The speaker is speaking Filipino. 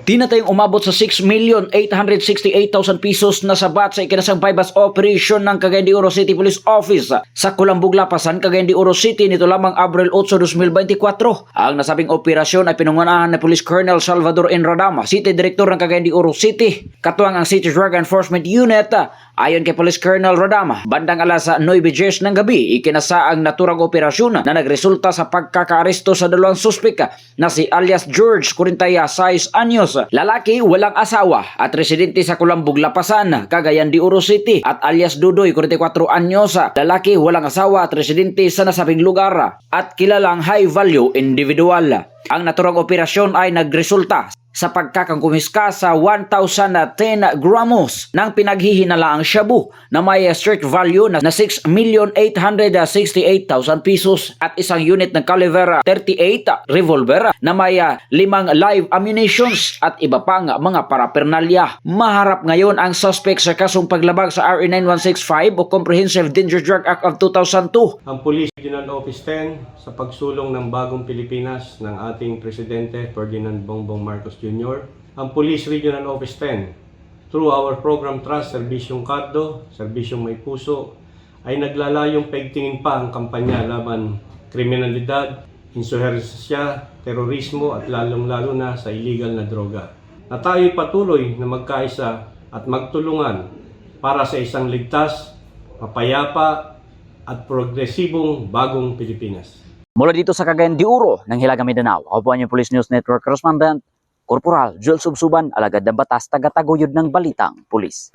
Di na tayong umabot sa 6,868,000 pesos na sabat sa ikinasang bypass operation ng Cagayan de Oro City Police Office sa Kulambog Lapasan, Cagayan de Oro City nito lamang Abril 8, 2024. Ang nasabing operasyon ay pinungunahan ni Police Colonel Salvador Enradama, City Director ng Cagayan de Oro City. Katuwang ang City Drug Enforcement Unit Ayon kay Police Colonel Rodama, bandang alas 9.10 ng gabi, ikinasa ang naturang operasyon na nagresulta sa pagkakaaresto sa dalawang suspek na si alias George 46 anyos, lalaki walang asawa at residente sa Kulambog Lapasan, Cagayan de Oro City at alias Dudoy 44 anyos, lalaki walang asawa at residente sa nasabing lugar at kilalang high value individual. Ang naturang operasyon ay nagresulta sa pagkakangkumiska sa 1,010 gramos ng pinaghihinalaang shabu na may street value na 6,868,000 pesos at isang unit ng caliber 38 revolver na may ah, limang live ammunitions at iba pang mga parapernalya. Maharap ngayon ang suspect sa kasong paglabag sa RE 9165 o Comprehensive Dangerous Drug Act of 2002 ang Police Regional Office 10 sa pagsulong ng bagong Pilipinas ng ating Presidente Ferdinand Bongbong Marcos Jr. Ang Police Regional Office 10 through our program Trust Serbisyong Kaddo, Serbisyong May Puso ay naglalayong paigtingin pa ang kampanya laban kriminalidad, insuhersya, terorismo at lalong-lalo na sa illegal na droga. Na tayo'y patuloy na magkaisa at magtulungan para sa isang ligtas, mapayapa at progresibong bagong Pilipinas. Mula dito sa Cagayan de Oro ng Hilaga Mindanao, ako po ang Police News Network Correspondent, Corporal Joel Subsuban, alagad ng batas, taga-taguyod ng Balitang Pulis.